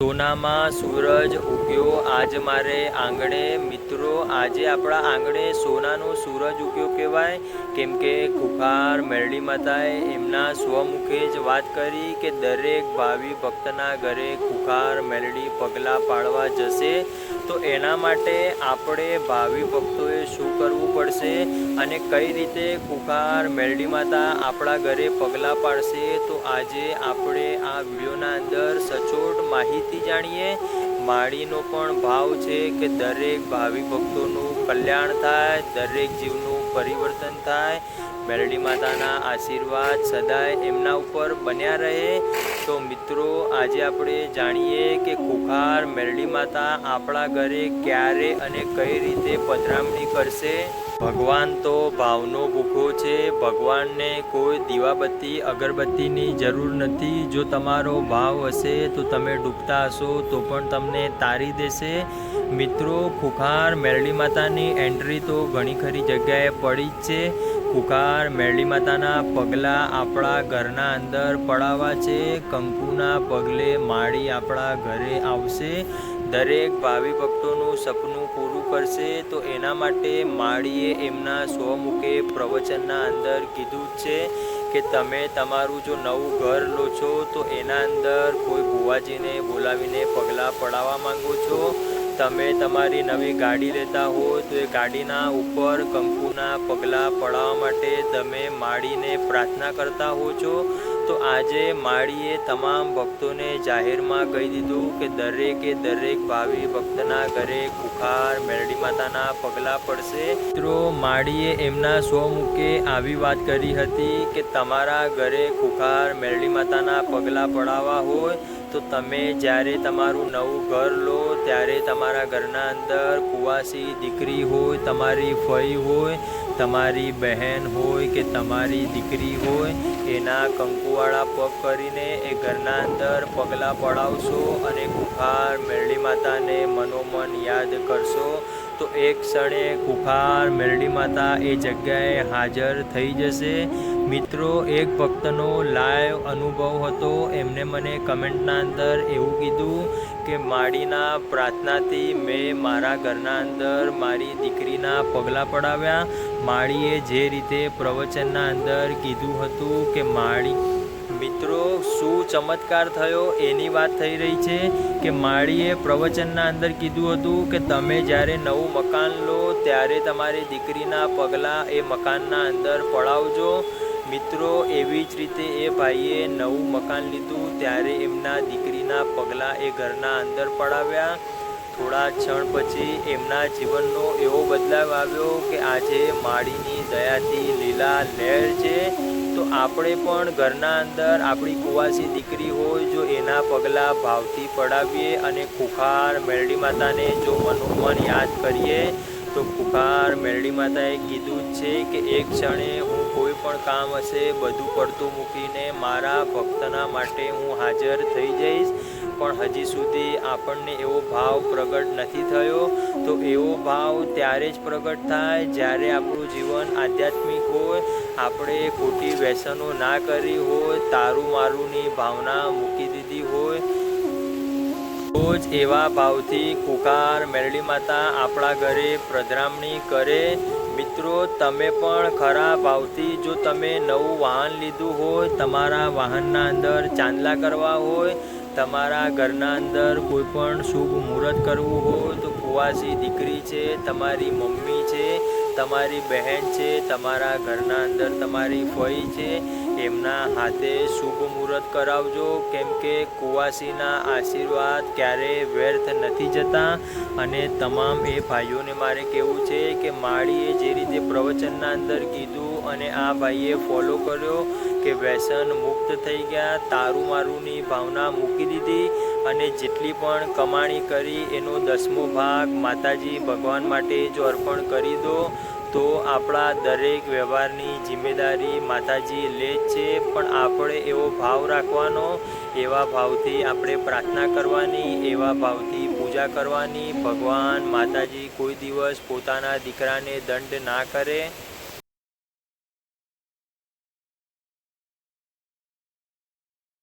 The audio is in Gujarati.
સોનામાં સૂરજ ઉગ્યો. આજ મારે આંગણે મિત્રો, આજે આપણા આંગણે સોનાનો સૂરજ ઉગ્યો કહેવાય. કેમ કે કુખાર મેરડી માતાએ એમના સ્વમુખે જ વાત કરી કે દરેક ભાવિ ભક્તના ઘરે કુખાર મેરડી પગલાં પાડવા જશે. તો એના માટે આપણે ભાવિ ભક્તોએ શું કરવું પડશે અને કઈ રીતે કુકાર મેલડી માતા આપણા ઘરે પગલાં પાડશે, તો આજે આપણે આ વિડીયોના અંદર સચોટ માહિતી જાણીએ. માળીનો પણ ભાવ છે કે દરેક ભાવિ ભક્તોનું કલ્યાણ થાય, દરેક જીવનું પરિવર્તન થાય. મેલડી માતાના આશીર્વાદ સદાય એમના ઉપર બન્યા રહે. તો મિત્રો, આજે આપણે જાણીએ કે કુખાર મેરડી માતા આપણા ઘરે ક્યારે અને કઈ રીતે પધરામણી કરશે? ભગવાન તો ભાવનો ભૂખો છે. ભગવાનને કોઈ દીવાબત્તી, અગરબત્તીની જરૂર નથી. જો તમારો ભાવ હશે તો તમે ડૂબતા હશો, તો પણ તમને તારી દેશે. મિત્રો ખુખાર મેરડી માતાની એન્ટ્રી તો ઘણી ખરી જગ્યાએ પડી જ છે. કુખાર મેળી માતાના પગલાં આપણા ઘરના અંદર પડાવવા છે. કંકુના પગલે માળી આપણા ઘરે આવશે. દરેક ભાવિ ભક્તોનું સપનું પૂરું કરશે. તો એના માટે માળીએ એમના સ્વમુખે પ્રવચનના અંદર કીધું છે કે તમે તમારું જો નવું ઘર લો છો, તો એના અંદર કોઈ ભુવાજીને બોલાવીને પગલાં પડાવવા માંગો છો. તમે તમારી નવી ગાડી લેતા હો, તો એ ગાડીના ઉપર કંકુના પગલાં પડાવવા માટે તમે માળીને પ્રાર્થના કરતા હો છો. તો આજે માળીએ તમામ ભક્તોને જાહેરમાં કહી દીધું કે દરેકે દરેક ભાવિ ભક્તના ઘરે કુખાર મેરડી માતાના પગલાં પડશે. મિત્રો, માળીએ એમના સ્વમુખે આવી વાત કરી હતી કે તમારા ઘરે કુખાર મેરડી માતાના પગલાં પડાવવા હોય તો તમે જ્યારે તમારું નવું ઘર લો, ત્યારે તમારા ઘરના અંદર કુવાસી દીકરી હોય, તમારી ફઈ હોય, તમારી બહેન હોય કે તમારી દીકરી હોય, એના કંકુવાળા પગ કરીને એ ઘરના અંદર પગલાં પડાવશો અને કુખાર મેરડી માતાને મનોમન યાદ કરશો, તો એક ક્ષણે કુખાર મેરડી માતા એ જગ્યાએ હાજર થઈ જશે. મિત્રો, એક ભક્તનો લાઈવ અનુભવ હતો. એમને મને કમેન્ટના અંદર એવું કીધું કે, માડીના પ્રાર્થનાથી મેં મારા ઘરના અંદર મારી દીકરીના પગલાં પડાવ્યા. માળીએ જે રીતે પ્રવચનના અંદર કીધું હતું કે માળી મિત્રો, શું ચમત્કાર થયો? એની વાત થઈ રહી છે કે માળીએ પ્રવચનના અંદર કીધું હતું કે, તમે જ્યારે નવું મકાન લો, ત્યારે તમારી દીકરીના પગલાં એ મકાનના અંદર પડાવજો. મિત્રો, એવી જ રીતે એ ભાઈએ નવું મકાન લીધું, ત્યારે એમના દીકરીના પગલાં એ ઘરના અંદર પડાવ્યા. થોડા ક્ષણ પછી એમના જીવનનો એવો બદલાવ આવ્યો કે આજે માળીની દયાથી લીલા લહેર છે. તો આપણે પણ ઘરના અંદર આપણી કુવાસી દીકરી હોય, જો એના પગલાં ભાવથી પડાવીએ અને ખુખાર મેરડી માતાને જો મનોમન યાદ કરીએ તો પુકાર મેરડી માતાએ કીધું છે કે એક ક્ષણે હું કોઈ પણ કામ હશે, બધું પડતું મૂકીને મારા ભક્તના માટે હું હાજર થઈ જઈશ. પણ હજી સુધી આપણને એવો ભાવ પ્રગટ નથી થયો. તો એવો ભાવ ત્યારે જ પ્રગટ થાય જ્યારે આપણું જીવન આધ્યાત્મિક હોય. આપણે ખોટી વ્યસનો ના કરી હોય, તારું મારુંની ભાવના મૂકી દીધી હોય. રોજ એવા ભાવથી કુકાર મેરડી માતા આપણા ઘરે પ્રધરામણી કરે. મિત્રો, તમે પણ ખરા ભાવથી જો તમે નવું વાહન લીધું હોય, તમારા વાહનના અંદર ચાંદલા કરવા હોય, તમારા ઘરના અંદર કોઈ પણ શુભ મુહૂર્ત કરવું હોય, તો કુવાસી દીકરી છે, તમારી મમ્મી છે, તમારી બહેન છે, તમારા ઘરના અંદર તમારી ફઈ છે એમના હાથે શુભ મુહૂર્ત કરાવજો. કેમ કે કુવાસીના આશીર્વાદ ક્યારેય વ્યર્થ નથી જતા અને તમામ એ ભાઈઓને મારે કહેવું છે કે માળીએ જે રીતે પ્રવચનના અંદર કીધું અને આ ભાઈએ ફોલો કર્યો કે વ્યસન મુક્ત થઈ ગયા, તારું મારુંની ભાવના મૂકી દીધી અને જેટલી પણ કમાણી કરી એનો દસમો ભાગ માતાજી ભગવાન માટે જો અર્પણ કરી દો. તો આપણા દરેક વ્યવહારની જિમ્મેદારી માતાજી લે છે, પણ આપણે એવો ભાવ રાખવાનો, એવા ભાવથી આપણે પ્રાર્થના કરવાની, એવા ભાવથી પૂજા કરવાની. ભગવાન માતાજી કોઈ દિવસ પોતાના દીકરાને દંડ ના કરે.